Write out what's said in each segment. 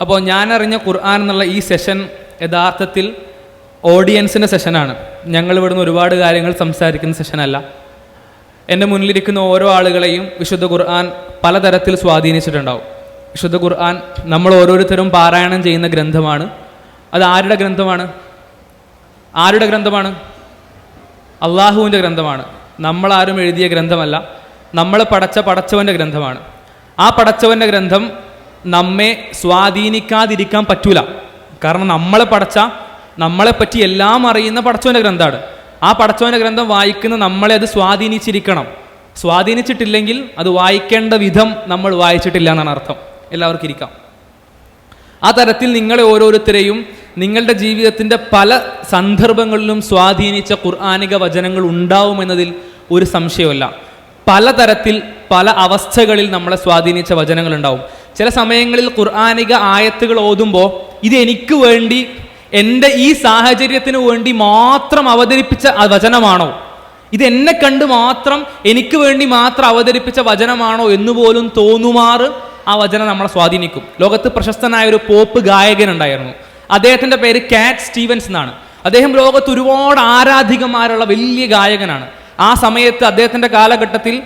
അപ്പോൾ ഞാൻ അറിഞ്ഞ ഖുർആൻ എന്നുള്ള ഈ സെഷൻ യഥാർത്ഥത്തിൽ ഓഡിയൻസിന്റെ സെഷനാണ് ഞങ്ങൾ ഇവിടുന്ന് ഒരുപാട് കാര്യങ്ങൾ സംസാരിക്കുന്ന സെഷനല്ല എന്റെ മുന്നിലിരിക്കുന്ന ഓരോ ആളുകളെയും വിശുദ്ധ ഖുർആൻ പലതരത്തിൽ സ്വാധീനിച്ചിട്ടുണ്ടാവും. വിശുദ്ധ ഖുർആൻ നമ്മൾ ഓരോരുത്തരും പാരായണം ചെയ്യുന്ന ഗ്രന്ഥമാണ്. അത് ആരുടെ ഗ്രന്ഥമാണ്? ആരുടെ ഗ്രന്ഥമാണ്? അള്ളാഹുവിന്റെ ഗ്രന്ഥമാണ്. നമ്മളാരും എഴുതിയ ഗ്രന്ഥമല്ല. നമ്മൾ പടച്ച പടച്ചവന്റെ ഗ്രന്ഥമാണ്. ആ പടച്ചവന്റെ ഗ്രന്ഥം നമ്മെ സ്വാധീനിക്കാതിരിക്കാൻ പറ്റൂല. കാരണം നമ്മളെ പടച്ച നമ്മളെപ്പറ്റി എല്ലാം അറിയുന്ന പടച്ചവന്റെ ഗ്രന്ഥമാണ് ആ പടച്ചവന്റെ ഗ്രന്ഥം വായിക്കുന്ന നമ്മളെ അത് സ്വാധീനിച്ചിരിക്കണം. സ്വാധീനിച്ചിട്ടില്ലെങ്കിൽ അത് വായിക്കേണ്ട വിധം നമ്മൾ വായിച്ചിട്ടില്ല എന്നാണ് അർത്ഥം. എല്ലാവർക്കും ഇരിക്കാം. ആ തരത്തിൽ നിങ്ങളെ ഓരോരുത്തരെയും നിങ്ങളുടെ ജീവിതത്തിന്റെ പല സന്ദർഭങ്ങളിലും സ്വാധീനിച്ച ഖുർആാനിക വചനങ്ങൾ ഉണ്ടാവുമെന്നതിൽ ഒരു സംശയമല്ല. പലതരത്തിൽ പല അവസ്ഥകളിൽ നമ്മളെ സ്വാധീനിച്ച വചനങ്ങൾ ഉണ്ടാവും. ചില സമയങ്ങളിൽ ഖുർആാനിക ആയത്തുകൾ ഓതുമ്പോൾ ഇത് എനിക്ക് വേണ്ടി എന്റെ ഈ സാഹചര്യത്തിന് വേണ്ടി മാത്രം അവതരിപ്പിച്ച വചനമാണോ? ഇത് എന്നെ കണ്ട് മാത്രം എനിക്ക് വേണ്ടി മാത്രം അവതരിപ്പിച്ച വചനമാണോ എന്ന് പോലും തോന്നുമാറ് ആ വചനം നമ്മളെ സ്വാധീനിക്കും. ലോകത്ത് പ്രശസ്തനായ ഒരു പോപ്പ് ഗായകൻ ഉണ്ടായിരുന്നു. അദ്ദേഹത്തിന്റെ പേര് കാറ്റ് സ്റ്റീവൻസ് എന്നാണ്. അദ്ദേഹം ലോകത്ത് ഒരുപാട് ആരാധികമാരുള്ള വലിയ ഗായകനാണ്. ആ സമയത്ത് അദ്ദേഹത്തിന്റെ കാലഘട്ടത്തിൽ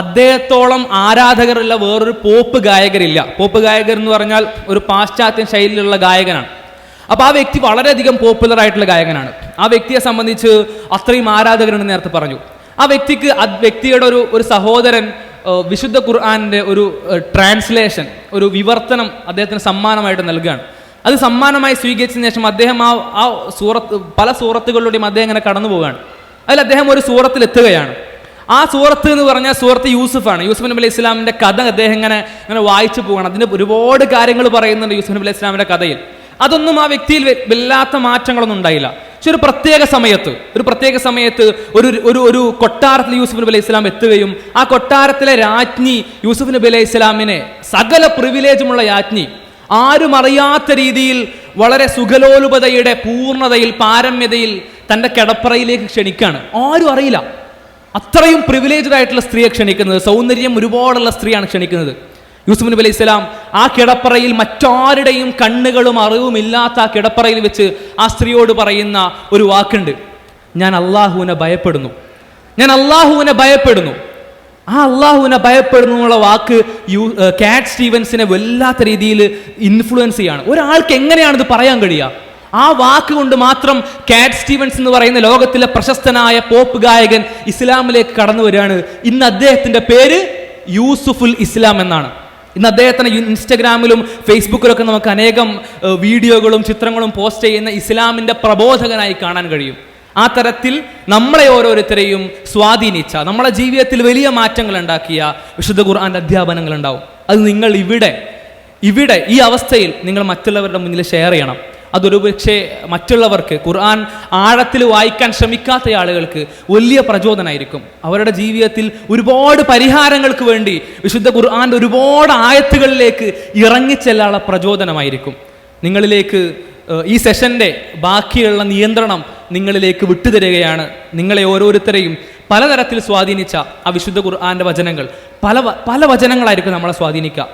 അദ്ദേഹത്തോളം ആരാധകരുള്ള വേറൊരു പോപ്പ് ഗായകരില്ല. പോപ്പ് ഗായകർ എന്ന് പറഞ്ഞാൽ ഒരു പാശ്ചാത്യ ശൈലിയിലുള്ള ഗായകനാണ്. അപ്പൊ ആ വ്യക്തി വളരെയധികം പോപ്പുലർ ആയിട്ടുള്ള ഗായകനാണ്. ആ വ്യക്തിയെ സംബന്ധിച്ച് അത്രയും ആരാധകരുണ്ടെന്ന് നേരത്തെ പറഞ്ഞു. ആ വ്യക്തിക്ക് ആ വ്യക്തിയുടെ ഒരു ഒരു സഹോദരൻ വിശുദ്ധ ഖുർആാനിന്റെ ഒരു ട്രാൻസ്ലേഷൻ ഒരു വിവർത്തനം അദ്ദേഹത്തിന് സമ്മാനമായിട്ട് നൽകുകയാണ് അത് സമ്മാനമായി സ്വീകരിച്ചതിന് ശേഷം അദ്ദേഹം ആ ആ സൂറത്ത് പല സൂറത്തുകളിലൂടെയും അദ്ദേഹം ഇങ്ങനെ കടന്നു പോവുകയാണ് അതിൽ അദ്ദേഹം ഒരു സൂറത്തിൽ എത്തുകയാണ്. ആ സൂറത്ത് എന്ന് പറഞ്ഞാൽ സൂറത്ത് യൂസുഫാണ്. യൂസുഫ് നബി അലൈഹി ഇസ്ലാമിന്റെ കഥ അദ്ദേഹം ഇങ്ങനെ ഇങ്ങനെ വായിച്ചു പോകണം അതിന് ഒരുപാട് കാര്യങ്ങൾ പറയുന്നുണ്ട് യൂസുഫ് നബി അലൈഹി ഇസ്ലാമിന്റെ കഥയിൽ. അതൊന്നും ആ വ്യക്തിയിൽ വല്ലാത്ത മാറ്റങ്ങളൊന്നും ഉണ്ടായില്ല. പക്ഷെ ഒരു പ്രത്യേക സമയത്ത് ഒരു പ്രത്യേക സമയത്ത് ഒരു ഒരു ഒരു കൊട്ടാരത്തിൽ യൂസുഫ് നബി അലൈഹി ഇസ്ലാം എത്തുകയും ആ കൊട്ടാരത്തിലെ രാജ്ഞി യൂസുഫ് നബി അലൈഹി ഇസ്ലാമിനെ സകല പ്രിവിലേജുമുള്ള രാജ്ഞി ആരും അറിയാത്ത രീതിയിൽ വളരെ സുഖലോലുപതയുടെ പൂർണതയിൽ പാരമ്യതയിൽ തന്റെ കിടപ്പറയിലേക്ക് ക്ഷണിക്കാണ്. ആരും അറിയില്ല. അത്രയും പ്രിവിലേജ്ഡ് ആയിട്ടുള്ള സ്ത്രീയെ ക്ഷണിക്കുന്നത് സൗന്ദര്യം ഒരുപാടുള്ള സ്ത്രീയാണ് ക്ഷണിക്കുന്നത്. യൂസുഫ് നബി അലൈഹി ഇസ്ലാം ആ കിടപ്പറയിൽ മറ്റാരുടെയും കണ്ണുകളും അറിവും ഇല്ലാത്ത ആ കിടപ്പറയിൽ വെച്ച് ആ സ്ത്രീയോട് പറയുന്ന ഒരു വാക്കുണ്ട്. ഞാൻ അള്ളാഹുവിനെ ഭയപ്പെടുന്നു. ഞാൻ അള്ളാഹുവിനെ ഭയപ്പെടുന്നു. ആ അള്ളാഹുവിനെ ഭയപ്പെടുന്നു എന്നുള്ള വാക്ക് യു കാറ്റ് സ്റ്റീവൻസിനെ വല്ലാത്ത രീതിയിൽ ഇൻഫ്ലുവൻസ് ചെയ്യാണ്. ഒരാൾക്ക് എങ്ങനെയാണിത് പറയാൻ കഴിയുക? ആ വാക്ക് കൊണ്ട് മാത്രം കാറ്റ് സ്റ്റീവൻസ് എന്ന് പറയുന്ന ലോകത്തിലെ പ്രശസ്തനായ പോപ്പ് ഗായകൻ ഇസ്ലാമിലേക്ക് കടന്നു വരികയാണ്. ഇന്ന് അദ്ദേഹത്തിന്റെ പേര് യൂസുഫുൽ ഇസ്ലാം എന്നാണ്. ഇന്ന് അദ്ദേഹത്തിന് ഇൻസ്റ്റഗ്രാമിലും ഫേസ്ബുക്കിലൊക്കെ നമുക്ക് അനേകം വീഡിയോകളും ചിത്രങ്ങളും പോസ്റ്റ് ചെയ്യുന്ന ഇസ്ലാമിന്റെ പ്രബോധകനായി കാണാൻ കഴിയും. ആ തരത്തിൽ നമ്മളെ ഓരോരുത്തരെയും സ്വാധീനിച്ച നമ്മളെ ജീവിതത്തിൽ വലിയ മാറ്റങ്ങൾ ഉണ്ടാക്കിയ വിശുദ്ധ ഖുർആാന്റെ അധ്യാപനങ്ങൾ ഉണ്ടാവും. അത് നിങ്ങൾ ഇവിടെ ഇവിടെ ഈ അവസ്ഥയിൽ നിങ്ങൾ മറ്റുള്ളവരുടെ മുന്നിൽ ഷെയർ ചെയ്യണം. അതൊരു പക്ഷേ മറ്റുള്ളവർക്ക് ഖുർആൻ ആഴത്തിൽ വായിക്കാൻ ശ്രമിക്കാത്ത ആളുകൾക്ക് വലിയ പ്രചോദനമായിരിക്കും അവരുടെ ജീവിതത്തിൽ ഒരുപാട് പരിഹാരങ്ങൾക്ക് വേണ്ടി വിശുദ്ധ ഖുർആന്റെ ഒരുപാട് ആയത്തുകളിലേക്ക് ഇറങ്ങിച്ചെല്ലാനുള്ള പ്രചോദനമായിരിക്കും. നിങ്ങളിലേക്ക് ഈ സെഷന്റെ ബാക്കിയുള്ള നിയന്ത്രണം നിങ്ങളിലേക്ക് വിട്ടുതരികയാണ്. നിങ്ങളെ ഓരോരുത്തരെയും പലതരത്തിൽ സ്വാധീനിച്ച ആ വിശുദ്ധ ഖുർആാന്റെ വചനങ്ങൾ. പല പല വചനങ്ങളായിരിക്കും നമ്മളെ സ്വാധീനിക്കുക.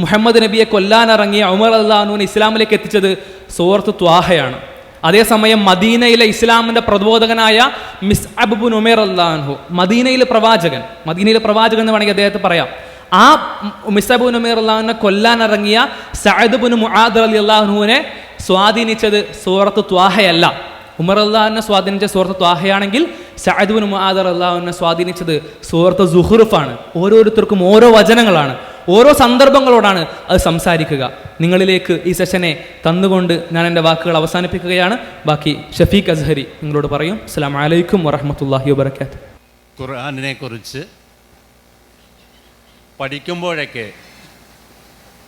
മുഹമ്മദ് നബിയെ കൊല്ലാനിറങ്ങിയ ഉമർ അള്ളാഹുവിനെ ഇസ്ലാമിലേക്ക് എത്തിച്ചത് സൂറത്ത് ത്വാഹയാണ്. അതേസമയം മദീനയിലെ ഇസ്ലാമിന്റെ പ്രബോധകനായ മിസ് അബുബുൻ ഉമേർ അള്ളാഹു മദീനയിലെ പ്രവാചകൻ മദീനയിലെ പ്രവാചകൻ എന്ന് വേണമെങ്കിൽ അദ്ദേഹത്തെ പറയാം. ആ മിസ് മിസബുൻ ഉമേർ അള്ളാഹുവിനെ കൊല്ലാനിറങ്ങിയ സഅദ്ബുൻ മുആദ് അലി അള്ളാഹുവിനെ സ്വാധീനിച്ചത് സൂറത്ത് ത്വാഹയല്ല. ഉമർ അള്ളാഹുവിനെ സ്വാധീനിച്ച സൂറത്ത് ത്വാഹയാണെങ്കിൽ സഅദ്ബുൻ മുആദ് അള്ളാഹുവിനെ സ്വാധീനിച്ചത് സൂറത്ത് സുഹുറുഫാണ് ഓരോരുത്തർക്കും ഓരോ വചനങ്ങളാണ്. ഓരോ സന്ദർഭങ്ങളോടാണ് അത് സംസാരിക്കുക. നിങ്ങളിലേക്ക് ഈ സെഷനെ തന്നുകൊണ്ട് ഞാൻ എന്റെ വാക്കുകൾ അവസാനിപ്പിക്കുകയാണ്. ബാക്കി ഷഫീഖ് അസ്ഹരി നിങ്ങളോട് പറയും. അസ്സാം വലൈക്കും വറഹമത്തല്ലാഹി വബർക്കാത്ത് ഖുർആാനിനെ കുറിച്ച് പഠിക്കുമ്പോഴൊക്കെ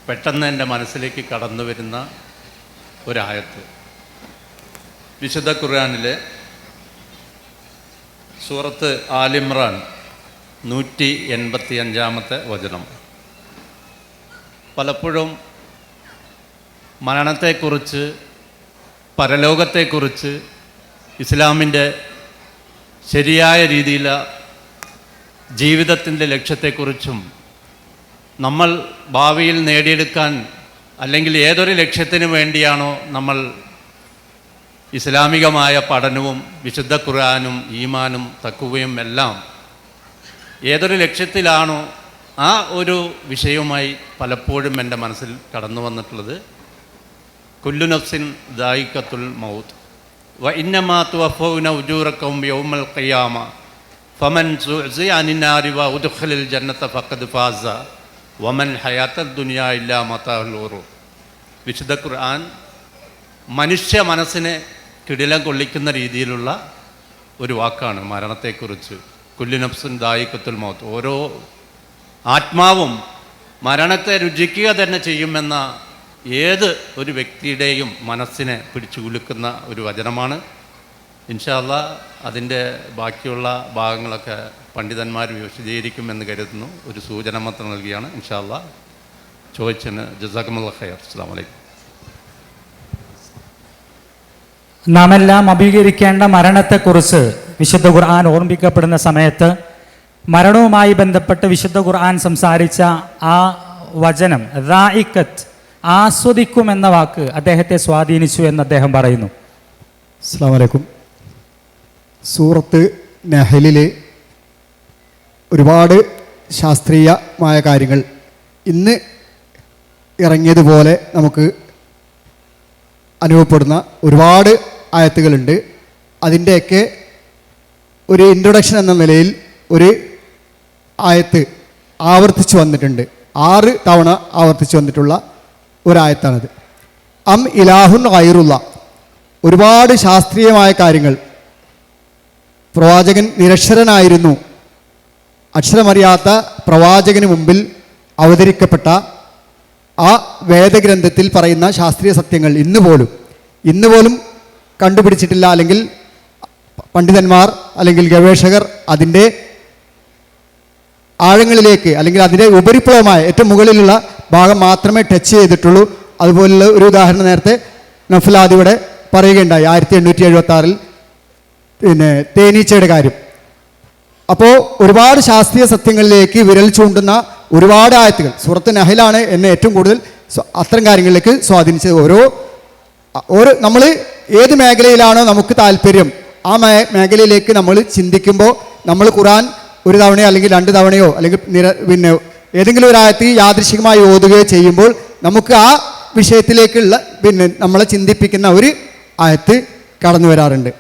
പെട്ടെന്ന് എന്റെ മനസ്സിലേക്ക് കടന്നു വരുന്ന ഒരായത്ത്. വിശുദ്ധ ഖുർആാനിലെ സൂറത്ത് ആലിമ്രാൻ നൂറ്റി എൺപത്തി അഞ്ചാമത്തെ വചനം. പലപ്പോഴും മരണത്തെക്കുറിച്ച് പരലോകത്തെക്കുറിച്ച് ഇസ്ലാമിന്റെ ശരിയായ രീതിയിൽ ജീവിതത്തിന്റെ ലക്ഷ്യത്തെക്കുറിച്ചും നമ്മൾ ഭാവിയിൽ നേടിയെടുക്കാൻ അല്ലെങ്കിൽ ഏതൊരു ലക്ഷ്യത്തിന് വേണ്ടിയാണോ നമ്മൾ ഇസ്ലാമികമായ പഠനവും വിശുദ്ധ ഖുർആാനും ഈമാനും തക്കുവയും എല്ലാം ഏതൊരു ലക്ഷ്യത്തിലാണോ ആ ഒരു വിഷയവുമായി പലപ്പോഴും എന്റെ മനസ്സിൽ കടന്നു വന്നിട്ടുള്ളത് കുല്ലു നഫ്സിൻ ദായിക്കത്തുൽ മൗത്ത്. വ ഇന്നമാ തുവഫൗന ഉജൂറക്കും യൗമൽ ഖിയാമ. ഫമൻ സുഅ്സി അനിന്നാരി വ ഉദ്ഖിലിൽ ജന്നത്ത ഫഖദ് ഫാസ. വമൻ ഹയാത്ത ദുനിയാ ഇല്ലാ ഖുറൂർ വിശുദ്ധ ഖുർആൻ മനുഷ്യ മനസ്സിനെ കിടിലം കൊള്ളിക്കുന്ന രീതിയിലുള്ള ഒരു വാക്കാണ് മരണത്തെക്കുറിച്ച്. കുല്ലുനഫ്സുൻ ദായിക്കത്തുൽ മൗത്ത്. ഓരോ ആത്മാവും മരണത്തെ രുചിക്കുക തന്നെ ചെയ്യുമെന്ന ഏത് ഒരു വ്യക്തിയുടെയും മനസ്സിനെ പിടിച്ചു കുലുക്കുന്ന ഒരു വചനമാണ്. ഇൻഷാല്ല അതിന്റെ ബാക്കിയുള്ള ഭാഗങ്ങളൊക്കെ പണ്ഡിതന്മാർ വിശദീകരിക്കുമെന്ന് കരുതുന്നു. ഒരു സൂചന മാത്രം നൽകിയാണ്. ഇൻഷാല്ല ചോദിച്ചതിന് ജസാഖമുല്ല ഖൈർ. അസ്സാം വലൈക്കും നാമെല്ലാം അഭികരിക്കേണ്ട മരണത്തെക്കുറിച്ച് വിശുദ്ധ ഖുർആൻ ഓർമ്മിക്കപ്പെടുന്ന സമയത്ത് മരണവുമായി ബന്ധപ്പെട്ട് വിശുദ്ധ ഖുർആൻ സംസാരിച്ച ആ വചനം റായിക്കത്ത് ആസ്വദിക്കും എന്ന വാക്ക് അദ്ദേഹത്തെ സ്വാധീനിച്ചു എന്ന് അദ്ദേഹം പറയുന്നു. അസ്സാം വലൈക്കും സൂറത്ത് നഹലിലെ ഒരുപാട് ശാസ്ത്രീയമായ കാര്യങ്ങൾ ഇന്ന് ഇറങ്ങിയതുപോലെ നമുക്ക് അനുഭവപ്പെടുന്ന ഒരുപാട് ആയത്തുകളുണ്ട്. അതിന്റെയൊക്കെ ഒരു ഇൻട്രൊഡക്ഷൻ എന്ന നിലയിൽ ഒരു ആയത്ത് ആവർത്തിച്ചു വന്നിട്ടുണ്ട്. ആറ് തവണ ആവർത്തിച്ചു വന്നിട്ടുള്ള ഒരായത്താണത്. അം ഇലാഹുൻ ഖൈറുള്ള ഒരുപാട് ശാസ്ത്രീയമായ കാര്യങ്ങൾ. പ്രവാചകൻ നിരക്ഷരനായിരുന്നു. അക്ഷരമറിയാത്ത പ്രവാചകന് മുമ്പിൽ അവതരിക്കപ്പെട്ട ആ വേദഗ്രന്ഥത്തിൽ പറയുന്ന ശാസ്ത്രീയ സത്യങ്ങൾ ഇന്ന് പോലും ഇന്ന് പോലും കണ്ടുപിടിച്ചിട്ടില്ല അല്ലെങ്കിൽ പണ്ഡിതന്മാർ അല്ലെങ്കിൽ ഗവേഷകർ അതിന്റെ ആഴങ്ങളിലേക്ക് അല്ലെങ്കിൽ അതിന്റെ ഉപരിപ്ലവമായ ഏറ്റവും മുകളിലുള്ള ഭാഗം മാത്രമേ ടച്ച് ചെയ്തിട്ടുള്ളൂ. അതുപോലുള്ള ഒരു ഉദാഹരണം നേരത്തെ നഫ്ലാദിയുടെ പറയുകയുണ്ടായി ആയിരത്തി എണ്ണൂറ്റി എഴുപത്തി ആറിൽ പിന്നെ തേനീച്ചയുടെ കാര്യം. അപ്പോൾ ഒരുപാട് ശാസ്ത്രീയ സത്യങ്ങളിലേക്ക് വിരൽ ചൂണ്ടുന്ന ഒരുപാട് ആയത്തുകൾ. സുഹൃത്ത് നഹലാണ് എന്നെ ഏറ്റവും കൂടുതൽ അത്തരം കാര്യങ്ങളിലേക്ക് സ്വാധീനിച്ചത്. ഓരോ ഓരോ നമ്മൾ ഏത് മേഖലയിലാണോ നമുക്ക് താല്പര്യം ആ മേഖലയിലേക്ക് നമ്മൾ ചിന്തിക്കുമ്പോൾ നമ്മൾ ഖുറാൻ ഒരു തവണയോ അല്ലെങ്കിൽ രണ്ട് തവണയോ അല്ലെങ്കിൽ നിര പിന്നെ ഏതെങ്കിലും ഒരു ആയത്തിൽ യാദൃശികമായി ഓതുകയോ ചെയ്യുമ്പോൾ നമുക്ക് ആ വിഷയത്തിലേക്കുള്ള പിന്നെ നമ്മളെ ചിന്തിപ്പിക്കുന്ന ഒരു ആയത്ത് കടന്നു വരാറുണ്ട്.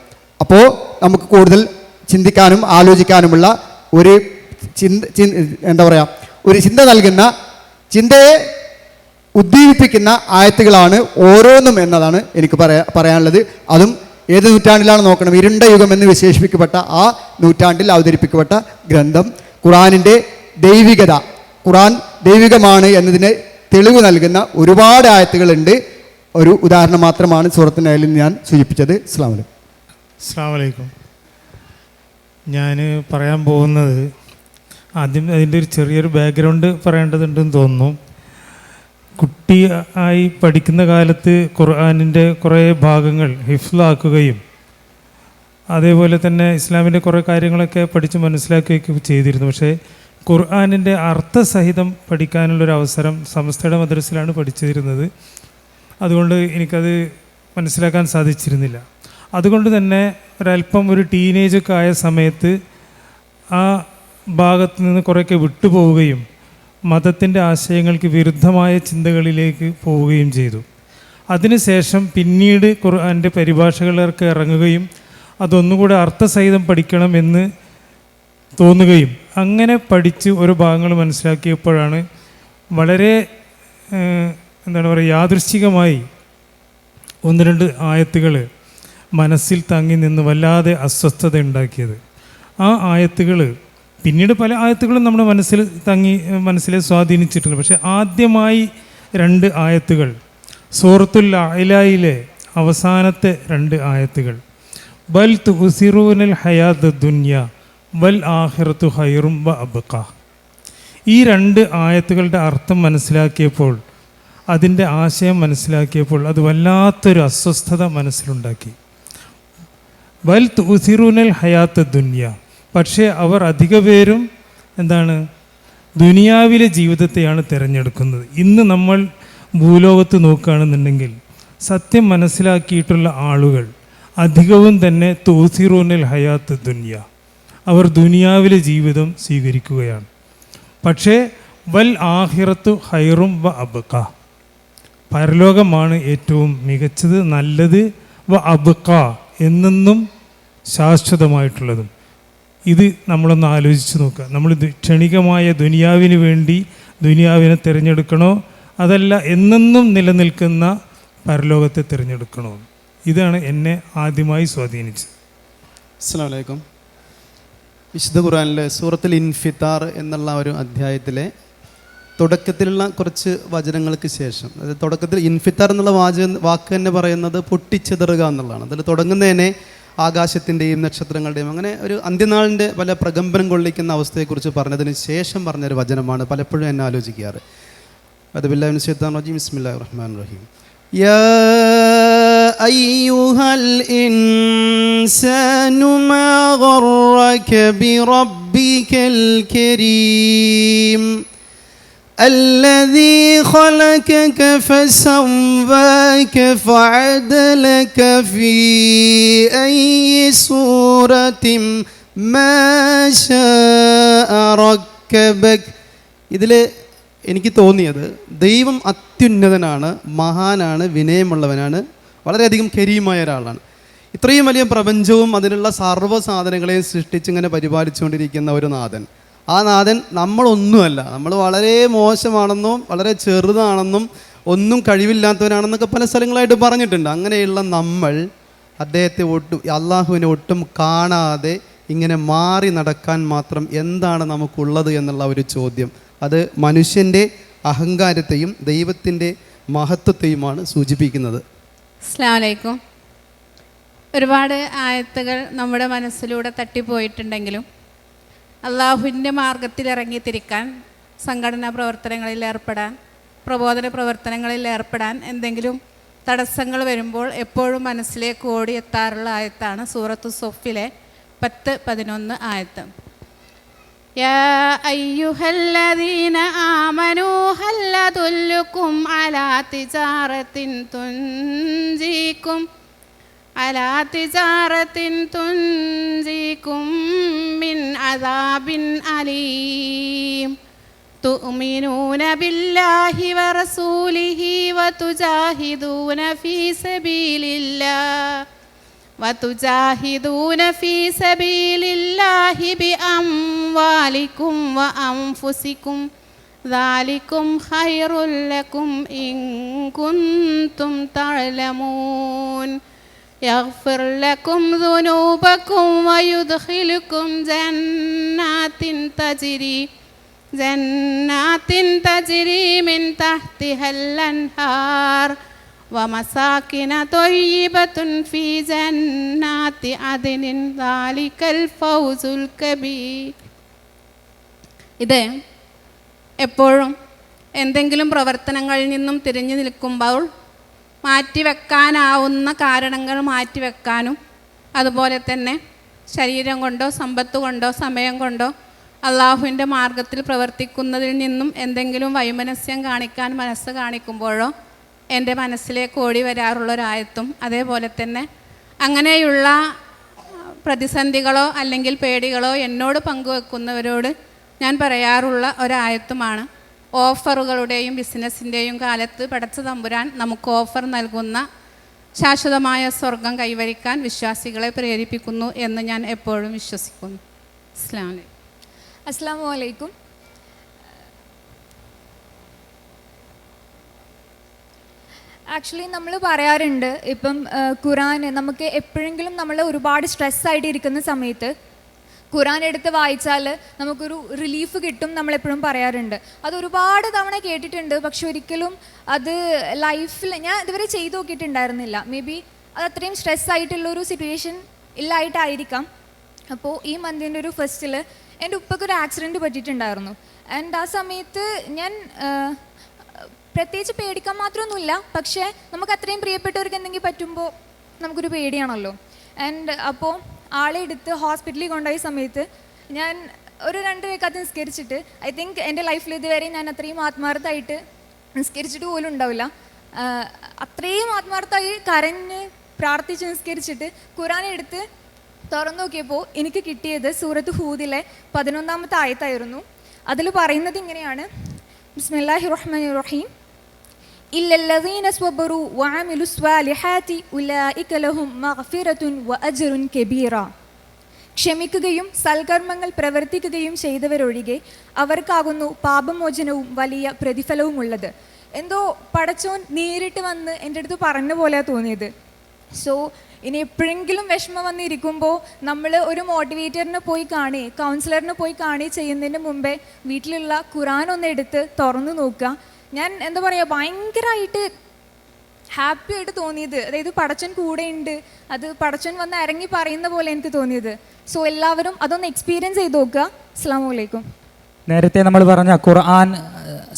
അപ്പോൾ നമുക്ക് കൂടുതൽ ചിന്തിക്കാനും ആലോചിക്കാനുമുള്ള ഒരു ചിന്ത എന്താ പറയുക ഒരു ചിന്ത നൽകുന്ന ചിന്തയെ ഉദ്ദീപിപ്പിക്കുന്ന ആയത്തുകളാണ് ഓരോന്നും എന്നതാണ് എനിക്ക് പറയാ പറയാനുള്ളത്. അതും ഏത് നൂറ്റാണ്ടിലാണ് നോക്കണം? ഇരുണ്ട യുഗം എന്ന് വിശേഷിപ്പിക്കപ്പെട്ട ആ നൂറ്റാണ്ടിൽ അവതരിപ്പിക്കപ്പെട്ട ഗ്രന്ഥം ഖുറാനിന്റെ ദൈവികത. ഖുറാൻ ദൈവികമാണ് എന്നതിന് തെളിവ് നൽകുന്ന ഒരുപാട് ആയത്തുകളുണ്ട്. ഒരു ഉദാഹരണം മാത്രമാണ് സൂറത്തിനായാലും ഞാൻ സൂചിപ്പിച്ചത്. അസ്ലാം വലൈക്കും അസ്ലാം വലൈക്കും ഞാൻ പറയാൻ പോകുന്നത് ആദ്യം അതിന്റെ ഒരു ചെറിയൊരു ബാക്ക്ഗ്രൗണ്ട് പറയേണ്ടതുണ്ടെന്ന് തോന്നുന്നു. കുട്ടി ആയി പഠിക്കുന്ന കാലത്ത് ഖുർആാനിന്റെ കുറേ ഭാഗങ്ങൾ ഹിഫ്ലാക്കുകയും അതേപോലെ തന്നെ ഇസ്ലാമിന്റെ കുറേ കാര്യങ്ങളൊക്കെ പഠിച്ച് മനസ്സിലാക്കുകയൊക്കെ ചെയ്തിരുന്നു. പക്ഷേ ഖുർആാനിന്റെ അർത്ഥസഹിതം പഠിക്കാനുള്ളൊരു അവസരം സമസ്തയുടെ മദ്രസിലാണ് പഠിച്ചിരുന്നത്. അതുകൊണ്ട് എനിക്കത് മനസ്സിലാക്കാൻ സാധിച്ചിരുന്നില്ല. അതുകൊണ്ട് തന്നെ ഒരല്പം ഒരു ടീനേജൊക്കെ ആയ സമയത്ത് ആ ഭാഗത്ത് നിന്ന് കുറേയൊക്കെ വിട്ടുപോവുകയും മതത്തിന്റെ ആശയങ്ങൾക്ക് വിരുദ്ധമായ ചിന്തകളിലേക്ക് പോവുകയും ചെയ്തു. അതിനുശേഷം പിന്നീട് ഖുർആന്റെ പരിഭാഷകളൊക്കെ ഇറങ്ങുകയും അതൊന്നുകൂടെ അർത്ഥസഹിതം പഠിക്കണം എന്ന് തോന്നുകയും അങ്ങനെ പഠിച്ച് ഓരോ ഭാഗങ്ങൾ മനസ്സിലാക്കിയപ്പോഴാണ് വളരെ എന്താണ് പറയുക യാദൃശ്ചികമായി ഒന്ന് രണ്ട് ആയത്തുകൾ മനസ്സിൽ തങ്ങി നിന്ന് വല്ലാതെ അസ്വസ്ഥത ഉണ്ടാക്കിയത്. ആ ആയത്തുകൾ പിന്നീട് പല ആയത്തുകളും നമ്മുടെ മനസ്സിൽ തങ്ങി മനസ്സിലെ സ്വാധീനിച്ചിട്ടുണ്ട്. പക്ഷേ ആദ്യമായി രണ്ട് ആയത്തുകൾ സൂറത്തുൽ അയിലായിലെ അവസാനത്തെ രണ്ട് ആയത്തുകൾ. ബൽ തുസിറൂനൽ ഹയാദ് ദുന്യ വൽ ആഹിറത്തു ഹൈറും വ അബ്ക ഈ രണ്ട് ആയത്തുകളുടെ അർത്ഥം മനസ്സിലാക്കിയപ്പോൾ അതിന്റെ ആശയം മനസ്സിലാക്കിയപ്പോൾ അത് വല്ലാത്തൊരു അസ്വസ്ഥത മനസ്സിലുണ്ടാക്കി. വൽ തുസിറൂനൽ ഹയാത്ത് ദുന്യ പക്ഷേ അവർ അധിക പേരും എന്താണ് ദുനിയാവിലെ ജീവിതത്തെയാണ് തിരഞ്ഞെടുക്കുന്നത്. ഇന്ന് നമ്മൾ ഭൂലോകത്ത് നോക്കുകയാണെന്നുണ്ടെങ്കിൽ സത്യം മനസ്സിലാക്കിയിട്ടുള്ള ആളുകൾ അധികവും തന്നെ തോസിറൂനൽ ഹയാത്ത് ദുനിയ. അവർ ദുനിയാവിലെ ജീവിതം സ്വീകരിക്കുകയാണ്. പക്ഷേ വൽ ആഹിറത്തു ഹൈറും വ അബക്ക പരലോകമാണ് ഏറ്റവും മികച്ചത് നല്ലത് വ അബക്ക എന്നെന്നും ശാശ്വതമായിട്ടുള്ളതും. ഇത് നമ്മളൊന്ന് ആലോചിച്ച് നോക്കുക. നമ്മൾ ക്ഷണികമായ ദുനിയാവിന് വേണ്ടി ദുനിയാവിനെ തിരഞ്ഞെടുക്കണോ? അതല്ല എന്നെന്നും നിലനിൽക്കുന്ന പരലോകത്തെ തിരഞ്ഞെടുക്കണോ? ഇതാണ് എന്നെ ആദ്യമായി സ്വാധീനിച്ചത്. അസ്സാം വലൈക്കും വിശുദ്ധ ഖുറാനിലെ സൂറത്തിൽ ഇൻഫിത്താർ എന്നുള്ള ഒരു അധ്യായത്തിലെ തുടക്കത്തിലുള്ള കുറച്ച് വചനങ്ങൾക്ക് ശേഷം അതായത് തുടക്കത്തിൽ ഇൻഫിത്താർ എന്നുള്ള വാചക വാക്ക് തന്നെ പറയുന്നത് പൊട്ടിച്ചെതറുക എന്നുള്ളതാണ്. അതിൽ തുടങ്ങുന്നതിനെ ആകാശത്തിൻ്റെയും നക്ഷത്രങ്ങളുടെയും അങ്ങനെ ഒരു അന്ത്യനാളിൻ്റെ പല പ്രകമ്പനം കൊള്ളിക്കുന്ന അവസ്ഥയെക്കുറിച്ച് പറഞ്ഞതിന് ശേഷം പറഞ്ഞൊരു വചനമാണ് പലപ്പോഴും എന്നെ ആലോചിക്കാറ് അത് ബില്ലാഹിൻ ഷൈത്താൻ റജീം ബിസ്മില്ലാഹിർ റഹ്മാൻ റഹീം يا أيها الإنسان ما غرك بربك الكريم الذي خلقك فسواك فعدلك في أي صورة ما شاء ركبك ഇതിൽ എനിക്ക് തോന്നിയത് ദൈവം അത്യുന്നതനാണ് മഹാനാണ് വിനയമുള്ളവനാണ് വളരെയധികം കരീമായ ഒരാളാണ് ഇത്രയും വലിയ പ്രപഞ്ചവും അതിനുള്ള സർവ്വ സാധനങ്ങളെയും സൃഷ്ടിച്ചിങ്ങനെ പരിപാലിച്ചുകൊണ്ടിരിക്കുന്ന ഒരു നാഥൻ ആ നാഥൻ നമ്മളൊന്നുമല്ല. നമ്മൾ വളരെ മോശമാണെന്നും വളരെ ചെറുതാണെന്നും ഒന്നും കഴിവില്ലാത്തവരാണെന്നൊക്കെ പല സ്ഥലങ്ങളായിട്ട് പറഞ്ഞിട്ടുണ്ട്. അങ്ങനെയുള്ള നമ്മൾ അദ്ദേഹത്തെ ഒട്ടും അള്ളാഹുവിനെ ഒട്ടും കാണാതെ ഇങ്ങനെ മാറി നടക്കാൻ മാത്രം എന്താണ് നമുക്കുള്ളത് എന്നുള്ള ഒരു ചോദ്യം. അത് മനുഷ്യന്റെ അഹങ്കാരത്തെയും ദൈവത്തിന്റെ മഹത്വത്തെയുമാണ് സൂചിപ്പിക്കുന്നത്. അസ്ലാമലൈക്കും ഒരുപാട് ആയത്തുകൾ നമ്മുടെ മനസ്സിലൂടെ തട്ടിപ്പോയിട്ടുണ്ടെങ്കിലും അള്ളാഹുവിൻ്റെ മാർഗത്തിൽ ഇറങ്ങി തിരിക്കാൻ സംഘടനാ പ്രവർത്തനങ്ങളിൽ ഏർപ്പെടാൻ പ്രബോധന പ്രവർത്തനങ്ങളിൽ ഏർപ്പെടാൻ എന്തെങ്കിലും തടസ്സങ്ങൾ വരുമ്പോൾ എപ്പോഴും മനസ്സിലേക്ക് ഓടിയെത്താറുള്ള ആയത്താണ് സൂറത്തു സൊഫിലെ പത്ത് പതിനൊന്ന് ആയത്ത് يا أيها الذين آمنوا هل أدلكم على تجارة تنجيكم على تجارة تنجيكم من عذاب أليم تؤمنون بالله ورسوله وتجاهدون في سبيل الله وتجاهدون في سبيل الله بأموالكم وأنفسكم ذلكم خير لكم إن كنتم تعلمون يغفر لكم ذنوبكم ويدخلكم جنات تجري جنات تجري من تحتها الأنهار ومساكن طيبة في جنات عدن ذلك الفوز الكبير ഇത് എപ്പോഴും എന്തെങ്കിലും പ്രവർത്തനങ്ങളിൽ നിന്നും തിരിഞ്ഞു നിൽക്കുമ്പോൾ മാറ്റിവെക്കാനാവുന്ന കാരണങ്ങൾ മാറ്റിവെക്കാനും അതുപോലെ തന്നെ ശരീരം കൊണ്ടോ സമ്പത്ത് കൊണ്ടോ സമയം കൊണ്ടോ അള്ളാഹുവിന്റെ മാർഗത്തിൽ പ്രവർത്തിക്കുന്നതിൽ നിന്നും എന്തെങ്കിലും വൈമനസ്യം കാണിക്കാൻ മനസ്സ് കാണിക്കുമ്പോഴോ എന്റെ മനസ്സിലേക്ക് ഓടി വരാറുള്ളൊരായത്തും അതേപോലെ തന്നെ അങ്ങനെയുള്ള പ്രതിസന്ധികളോ അല്ലെങ്കിൽ പേടികളോ എന്നോട് പങ്കുവെക്കുന്നവരോട് ഞാൻ പറയാറുള്ള ഒരായത്തുമാണ്. ഓഫറുകളുടെയും ബിസിനസ്സിന്റെയും കാലത്ത് പടച്ച തമ്പുരാൻ നമുക്ക് ഓഫർ നൽകുന്ന ശാശ്വതമായ സ്വർഗം കൈവരിക്കാൻ വിശ്വാസികളെ പ്രേരിപ്പിക്കുന്നു എന്ന് ഞാൻ എപ്പോഴും വിശ്വസിക്കുന്നു. അസ്ലാം അസ്സാം വലൈക്കും ആക്ച്വലി നമ്മൾ പറയാറുണ്ട് ഇപ്പം ഖുറാൻ നമുക്ക് എപ്പോഴെങ്കിലും നമ്മൾ ഒരുപാട് സ്ട്രെസ് ആയിട്ട് ഇരിക്കുന്ന സമയത്ത് ഖുറാൻ എടുത്ത് വായിച്ചാൽ നമുക്കൊരു റിലീഫ് കിട്ടും നമ്മളെപ്പോഴും പറയാറുണ്ട്. അത് ഒരുപാട് തവണ കേട്ടിട്ടുണ്ട് പക്ഷെ ഒരിക്കലും അത് ലൈഫിൽ ഞാൻ ഇതുവരെ ചെയ്തു നോക്കിയിട്ടുണ്ടായിരുന്നില്ല. മേ ബി അത് അത്രയും സ്ട്രെസ് ആയിട്ടുള്ള ഒരു സിറ്റുവേഷൻ ഇല്ലായിട്ടായിരിക്കാം. അപ്പോൾ ഈ മന്തിന്റെ ഒരു ഫസ്റ്റിൽ എന്റെ ഉപ്പയ്ക്ക് ഒരു ആക്സിഡന്റ് പറ്റിയിട്ടുണ്ടായിരുന്നു. ആൻഡ് ആ സമയത്ത് ഞാൻ പ്രത്യേകിച്ച് പേടിക്കാൻ മാത്രമൊന്നുമില്ല. പക്ഷേ നമുക്ക് അത്രയും പ്രിയപ്പെട്ടവർക്ക് എന്തെങ്കിലും പറ്റുമ്പോൾ നമുക്കൊരു പേടിയാണല്ലോ. ആൻഡ് അപ്പോൾ ആളെ എടുത്ത് ഹോസ്പിറ്റലിൽ കൊണ്ടുപോയ സമയത്ത് ഞാൻ ഒരു രണ്ട് രേഖത്ത് നിസ്കരിച്ചിട്ട് ഐ തിങ്ക് എന്റെ ലൈഫിൽ ഇതുവരെ ഞാൻ അത്രയും ആത്മാർത്ഥമായിട്ട് നിസ്കരിച്ചിട്ട് പോലും ഉണ്ടാവില്ല. അത്രയും ആത്മാർത്ഥമായി കരഞ്ഞ് പ്രാർത്ഥിച്ച് നിസ്കരിച്ചിട്ട് ഖുറാൻ എടുത്ത് തുറന്നു നോക്കിയപ്പോൾ എനിക്ക് കിട്ടിയത് സൂറത്ത് ഹൂദിലെ പതിനൊന്നാമത്തെ ആയത്തായിരുന്നു. അതിൽ പറയുന്നത് ഇങ്ങനെയാണ്. ബിസ്മില്ലാഹി റഹ്മാൻ റഹീം. ക്ഷമിക്കുകയും സൽകർമ്മങ്ങൾ പ്രവർത്തിക്കുകയും ചെയ്തവരൊഴികെ അവർക്കാകുന്നു പാപമോചനവും വലിയ പ്രതിഫലവും ഉള്ളത് എന്തോ പടച്ചോൻ നേരിട്ട് വന്ന് എന്റെ അടുത്ത് പറഞ്ഞ പോലെയാണ് തോന്നിയത്. സോ ഇനി എപ്പോഴെങ്കിലും വിഷമം വന്നിരിക്കുമ്പോൾ നമ്മൾ ഒരു മോട്ടിവേറ്ററിനെ പോയി കാണി കൗൺസിലറിനെ പോയി കാണി ചെയ്യുന്നതിന് മുമ്പേ വീട്ടിലുള്ള ഖുറാൻ ഒന്ന് എടുത്ത് തുറന്നു നോക്കുക. ഞാൻ എന്താ പറയുക ഭയങ്കരമായിട്ട് ഹാപ്പി ആയിട്ട് തോന്നിയത്. അതായത് പടച്ചൻ കൂടെയുണ്ട്. അത് പടച്ചൻ വന്ന് ഇറങ്ങി പറയുന്ന പോലെ എനിക്ക് തോന്നിയത്. സോ എല്ലാവരും അതൊന്ന് എക്സ്പീരിയൻസ് ചെയ്ത് നോക്കുക. അസ്സാം വലൈക്കും നേരത്തെ നമ്മൾ പറഞ്ഞ ഖുർആൻ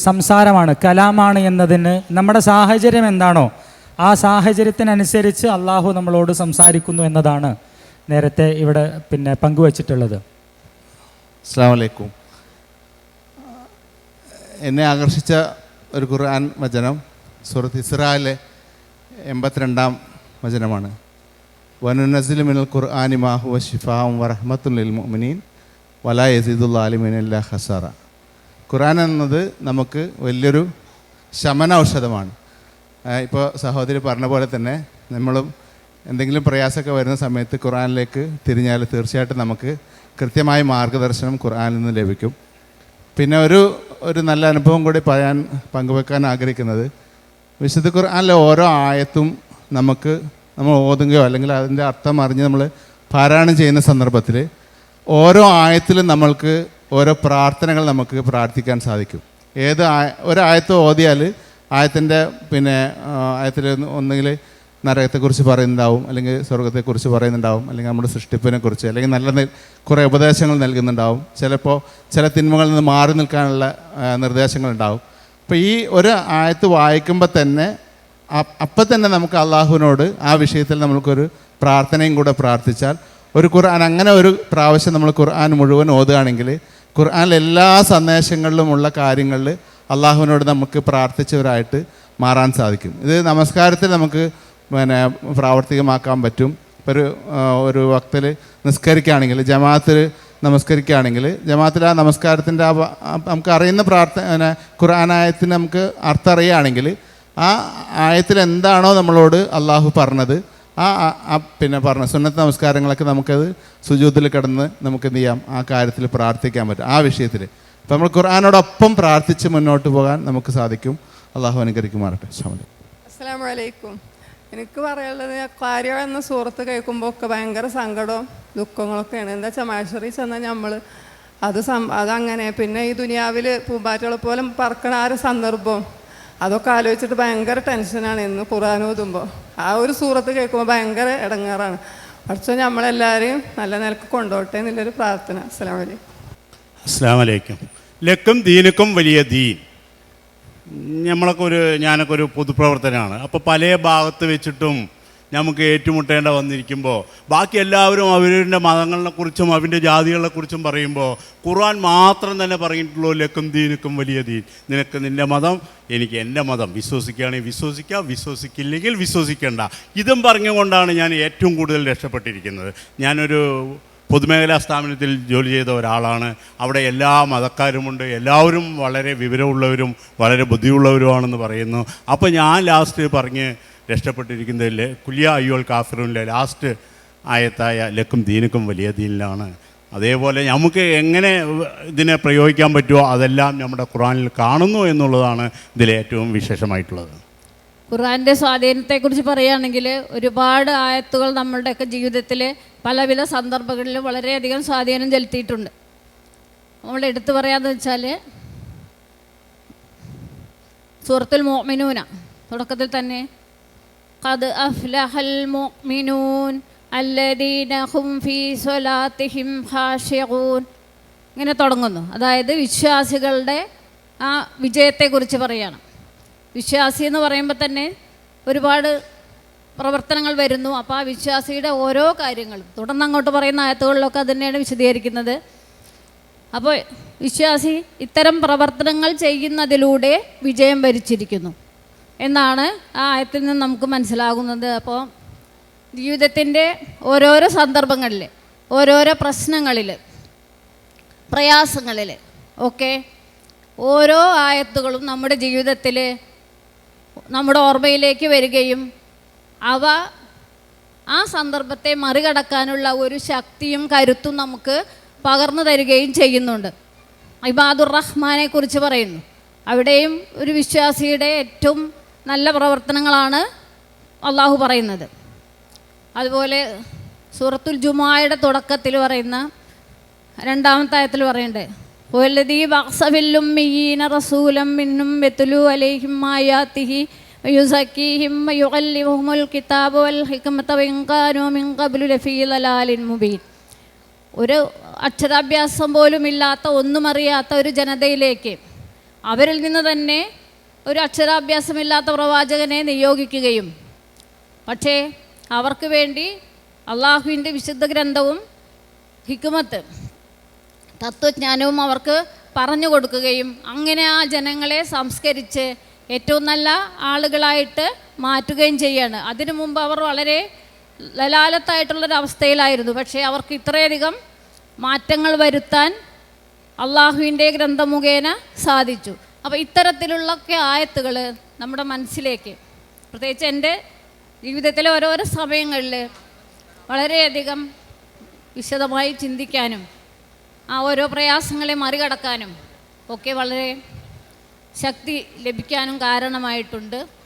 സംസാരമാണ് കലാമാണ് എന്നതിന് നമ്മുടെ സാഹചര്യം എന്താണോ ആ സാഹചര്യത്തിനനുസരിച്ച് അള്ളാഹു നമ്മളോട് സംസാരിക്കുന്നു എന്നതാണ് നേരത്തെ ഇവിടെ പിന്നെ പങ്കുവച്ചിട്ടുള്ളത്. അസ്സാം വലൈക്കും എന്നെ ആകർഷിച്ച ഒരു ഖുർആൻ വചനം. സുഹൃത്ത് ഇസ്രായിലെ എൺപത്തിരണ്ടാം വചനമാണ്. വനുനസിൽ മിനൽ ഖുർആാനി മാഹുവ ഷിഫാവും വറഹമത്തുൽ മുഅ്മിനീൻ വലാ യസീദുൽ ആലിമിനല്ല ഹസാറ ഖുർആൻ എന്നത് നമുക്ക് വലിയൊരു ശമന ഔഷധമാണ് ഇപ്പോൾ സഹോദരി പറഞ്ഞ പോലെ തന്നെ നമ്മളും എന്തെങ്കിലും പ്രയാസമൊക്കെ വരുന്ന സമയത്ത് ഖുർആനിലേക്ക് തിരിഞ്ഞാൽ തീർച്ചയായിട്ടും നമുക്ക് കൃത്യമായ മാർഗദർശനം ഖുർആനിൽ നിന്ന് ലഭിക്കും. പിന്നെ ഒരു ഒരു നല്ല അനുഭവം കൂടി പറയാൻ പങ്കുവെക്കാൻ ആഗ്രഹിക്കുന്നത്. വിശുദ്ധ ഖുർആാനിലെ ഓരോ ആയത്തും നമുക്ക് നമ്മൾ ഓതുകയോ അല്ലെങ്കിൽ അതിന്റെ അർത്ഥം അറിഞ്ഞ് നമ്മൾ പാരായണം ചെയ്യുന്ന സന്ദർഭത്തിൽ ഓരോ ആയത്തിലും നമ്മൾക്ക് ഓരോ പ്രാർത്ഥനകൾ നമുക്ക് പ്രാർത്ഥിക്കാൻ സാധിക്കും. ഏത് ആയ ഒരായത്ത് ഓതിയാൽ ആയത്തിന്റെ പിന്നെ ആയത്തിൽ ഒന്നുകിൽ നരകത്തെക്കുറിച്ച് പറയുന്നുണ്ടാവും അല്ലെങ്കിൽ സ്വർഗത്തെക്കുറിച്ച് പറയുന്നുണ്ടാവും അല്ലെങ്കിൽ നമ്മുടെ സൃഷ്ടിപ്പിനെ കുറിച്ച് അല്ലെങ്കിൽ നല്ല കുറേ ഉപദേശങ്ങൾ നൽകുന്നുണ്ടാവും. ചിലപ്പോൾ ചില തിന്മകളിൽ നിന്ന് മാറി നിൽക്കാനുള്ള നിർദ്ദേശങ്ങളുണ്ടാവും. അപ്പോൾ ഈ ഒരു ആയത്ത് വായിക്കുമ്പോൾ തന്നെ അപ്പം തന്നെ നമുക്ക് അള്ളാഹുവിനോട് ആ വിഷയത്തിൽ നമുക്കൊരു പ്രാർത്ഥനയും കൂടെ പ്രാർത്ഥിച്ചാൽ ഒരു ഖുർആൻ അങ്ങനെ ഒരു പ്രാവശ്യം നമ്മൾ ഖുർആൻ മുഴുവൻ ഓതുകയാണെങ്കിൽ ഖുർആനിലെ എല്ലാ സന്ദേശങ്ങളിലുമുള്ള കാര്യങ്ങളിൽ അള്ളാഹുവിനോട് നമുക്ക് പ്രാർത്ഥിച്ചവരായിട്ട് മാറാൻ സാധിക്കും. ഇത് നമസ്കാരത്തിൽ നമുക്ക് പിന്നെ പ്രാവർത്തികമാക്കാൻ പറ്റും. ഇപ്പോൾ ഒരു ഒരു വക്തിൽ നിസ്കരിക്കുകയാണെങ്കിൽ ജമാഅത്തിൽ നമസ്കരിക്കുകയാണെങ്കിൽ ജമാഅത്തിൽ ആ നമസ്കാരത്തിന്റെ ആ നമുക്ക് അറിയുന്ന പ്രാർത്ഥന ഖുറാനായത്തിന് നമുക്ക് അർത്ഥം അറിയുകയാണെങ്കിൽ ആ ആയത്തിൽ എന്താണോ നമ്മളോട് അള്ളാഹു പറഞ്ഞത് ആ പിന്നെ പറഞ്ഞ സുന്നത്ത് നമസ്കാരങ്ങളൊക്കെ നമുക്കത് സുജൂത്തിൽ കിടന്ന് നമുക്ക് എന്ത് ചെയ്യാം? ആ കാര്യത്തിൽ പ്രാർത്ഥിക്കാൻ പറ്റും. ആ വിഷയത്തിൽ. അപ്പോൾ നമ്മൾ ഖുർആാനോടൊപ്പം പ്രാർത്ഥിച്ച് മുന്നോട്ട് പോകാൻ നമുക്ക് സാധിക്കും. അള്ളാഹു അനുകരിക്കുമാറട്ടെ അസ്സാം വലൈക്കും എനിക്ക് പറയാനുള്ളത് അക്വാരിയോ എന്ന സുഹൃത്ത് കേൾക്കുമ്പോൾ ഒക്കെ ഭയങ്കര സങ്കടവും ദുഃഖങ്ങളൊക്കെയാണ്. എന്താ വെച്ചാൽ മഴറി ചെന്നാൽ നമ്മൾ അത് സം അതങ്ങനെ. പിന്നെ ഈ ദുനിയാവിൽ പൂമ്പാറ്റകളെ പോലെ പറക്കണ ആ ഒരു സന്ദർഭം അതൊക്കെ ആലോചിച്ചിട്ട് ഭയങ്കര ടെൻഷനാണ് ഇന്ന് ഖുർആൻ ഓതുമ്പോൾ ആ ഒരു സൂറത്ത് കേൾക്കുമ്പോൾ ഭയങ്കര ഇടങ്ങാറാണ് പക്ഷേ നമ്മളെല്ലാവരെയും നല്ല നിലയ്ക്ക് കൊണ്ടുപോട്ടെ എന്നുള്ളൊരു പ്രാർത്ഥന. അസ്സാം വലൈക്കും അസ്സാം വലൈക്കും ലക്കും ദീനുക്കും വലിയ ദീൻ. നമ്മളൊക്കെ ഒരു ഞാനൊക്കെ ഒരു പൊതുപ്രവർത്തനമാണ് അപ്പോൾ പല ഭാഗത്ത് വെച്ചിട്ടും നമുക്ക് ഏറ്റുമുട്ടേണ്ട വന്നിരിക്കുമ്പോൾ ബാക്കി എല്ലാവരും അവരുടെ മതങ്ങളെക്കുറിച്ചും അവരുടെ ജാതികളെക്കുറിച്ചും പറയുമ്പോൾ ഖുർആൻ മാത്രം തന്നെ പറഞ്ഞിട്ടുള്ളൂ ലക്കും ദീനുക്കും വലിയ ദീൻ. നിനക്ക് നിന്റെ മതം എനിക്ക് എന്റെ മതം. വിശ്വസിക്കുകയാണെങ്കിൽ വിശ്വസിക്കാം വിശ്വസിക്കില്ലെങ്കിൽ വിശ്വസിക്കേണ്ട. ഇതും പറഞ്ഞുകൊണ്ടാണ് ഞാൻ ഏറ്റവും കൂടുതൽ രക്ഷപ്പെട്ടിരിക്കുന്നത്. ഞാനൊരു പൊതുമേഖലാ സ്ഥാപനത്തിൽ ജോലി ചെയ്ത ഒരാളാണ്. അവിടെ എല്ലാ മതക്കാരുമുണ്ട്. എല്ലാവരും വളരെ വിവരമുള്ളവരും വളരെ ബുദ്ധിയുള്ളവരുമാണെന്ന് പറയുന്നു. അപ്പോൾ ഞാൻ ലാസ്റ്റ് പറഞ്ഞ് രക്ഷപ്പെട്ടിരിക്കുന്നതിൽ കുലിയ അയ്യോൾ കാഫിറിലെ ലാസ്റ്റ് ആയത്തായ ലക്കും ദീനുക്കും വലിയ ദീനിലാണ്. അതേപോലെ നമുക്ക് എങ്ങനെ ഇതിനെ പ്രയോഗിക്കാൻ പറ്റുമോ അതെല്ലാം നമ്മുടെ ഖുറാനിൽ കാണുന്നു എന്നുള്ളതാണ് ഇതിലേറ്റവും വിശേഷമായിട്ടുള്ളത്. ഖുർആന്റെ സ്വാധീനത്തെക്കുറിച്ച് പറയുകയാണെങ്കിൽ ഒരുപാട് ആയത്തുകൾ നമ്മളുടെയൊക്കെ ജീവിതത്തിൽ പലവിധ സന്ദർഭങ്ങളിൽ വളരെയധികം സ്വാധീനം ചെലുത്തിയിട്ടുണ്ട്. നമ്മൾ എടുത്തു പറയാന്ന് വെച്ചാൽ സൂറത്തുൽ മോമിനൂന തുടക്കത്തിൽ തന്നെ ഖദ് അഫ്ലഹൽ മോമിനൂൻ ഫീ സ്വലാത്തിഹിം ഇങ്ങനെ തുടങ്ങുന്നു. അതായത് വിശ്വാസികളുടെ ആ വിജയത്തെക്കുറിച്ച് പറയുകയാണ്. വിശ്വാസി എന്ന് പറയുമ്പോൾ തന്നെ ഒരുപാട് പ്രവർത്തനങ്ങൾ വരുന്നു. അപ്പോൾ ആ വിശ്വാസിയുടെ ഓരോ കാര്യങ്ങളും തുടർന്ന് അങ്ങോട്ട് പറയുന്ന ആയത്തുകളിലൊക്കെ അത് തന്നെയാണ് വിശദീകരിക്കുന്നത്. അപ്പോൾ വിശ്വാസി ഇത്തരം പ്രവർത്തനങ്ങൾ ചെയ്യുന്നതിലൂടെ വിജയം വരിച്ചിരിക്കുന്നു എന്നാണ് ആ ആയത്തിൽ നിന്ന് നമുക്ക് മനസ്സിലാകുന്നത്. അപ്പോൾ ജീവിതത്തിന്റെ ഓരോരോ സന്ദർഭങ്ങളിൽ ഓരോരോ പ്രശ്നങ്ങളിൽ പ്രയാസങ്ങളിൽ ഒക്കെ ഓരോ ആയത്തുകളും നമ്മുടെ ജീവിതത്തിൽ നമ്മുടെ ഓർമ്മയിലേക്ക് വരികയും അവ ആ സന്ദർഭത്തെ മറികടക്കാനുള്ള ഒരു ശക്തിയും കരുത്തും നമുക്ക് പകർന്നു തരികയും ചെയ്യുന്നുണ്ട്. ഇബാദുർ റഹ്മാനെ കുറിച്ച് പറയുന്നു. അവിടെയും ഒരു വിശ്വാസിയുടെ ഏറ്റവും നല്ല പ്രവർത്തനങ്ങളാണ് അള്ളാഹു പറയുന്നത്. അതുപോലെ സൂറത്തുൽ ജുമായുടെ തുടക്കത്തിൽ പറയുന്ന രണ്ടാമത്തെ ആയത്തിൽ പറയണ്ടേ? വല്ലദീ في الأميين മിന്നും منهم يتلو عليهم آياته ويزكيهم കിതാബ വൽ ഹിക്മത وإن كانوا മിൻ ഖബ്ലു لفي ضلال മുബീൻ ഒരു അക്ഷരാഭ്യാസം പോലും ഇല്ലാത്ത ഒന്നും അറിയാത്ത ഒരു ജനതയിലേക്ക് അവരിൽ നിന്ന് തന്നെ ഒരു അക്ഷരാഭ്യാസമില്ലാത്ത പ്രവാചകനെ നിയോഗിക്കുകയും. പക്ഷേ അവർക്ക് വേണ്ടി അള്ളാഹുവിന്റെ വിശുദ്ധ ഗ്രന്ഥവും ഹിക്കുമത്ത് തത്വജ്ഞാനവും അവർക്ക് പറഞ്ഞു കൊടുക്കുകയും അങ്ങനെ ആ ജനങ്ങളെ സംസ്കരിച്ച് ഏറ്റവും നല്ല ആളുകളായിട്ട് മാറ്റുകയും ചെയ്യാണ്. അതിനു മുമ്പ് അവർ വളരെ ലലാലത്തായിട്ടുള്ളൊരവസ്ഥയിലായിരുന്നു. പക്ഷേ അവർക്ക് ഇത്രയധികം മാറ്റങ്ങൾ വരുത്താൻ അള്ളാഹുവിന്റെ ഗ്രന്ഥം മുഖേന സാധിച്ചു. അപ്പോൾ ഇത്തരത്തിലുള്ളൊക്കെ ആയത്തുകൾ നമ്മുടെ മനസ്സിലേക്ക് പ്രത്യേകിച്ച് എന്റെ ജീവിതത്തിലെ ഓരോരോ സമയങ്ങളിൽ വളരെയധികം വിശദമായി ചിന്തിക്കാനും ആ ഓരോ പ്രയാസങ്ങളെ മറികടക്കാനും ഒക്കെ വളരെ ശക്തി ലഭിക്കാനും കാരണമായിട്ടുണ്ട്.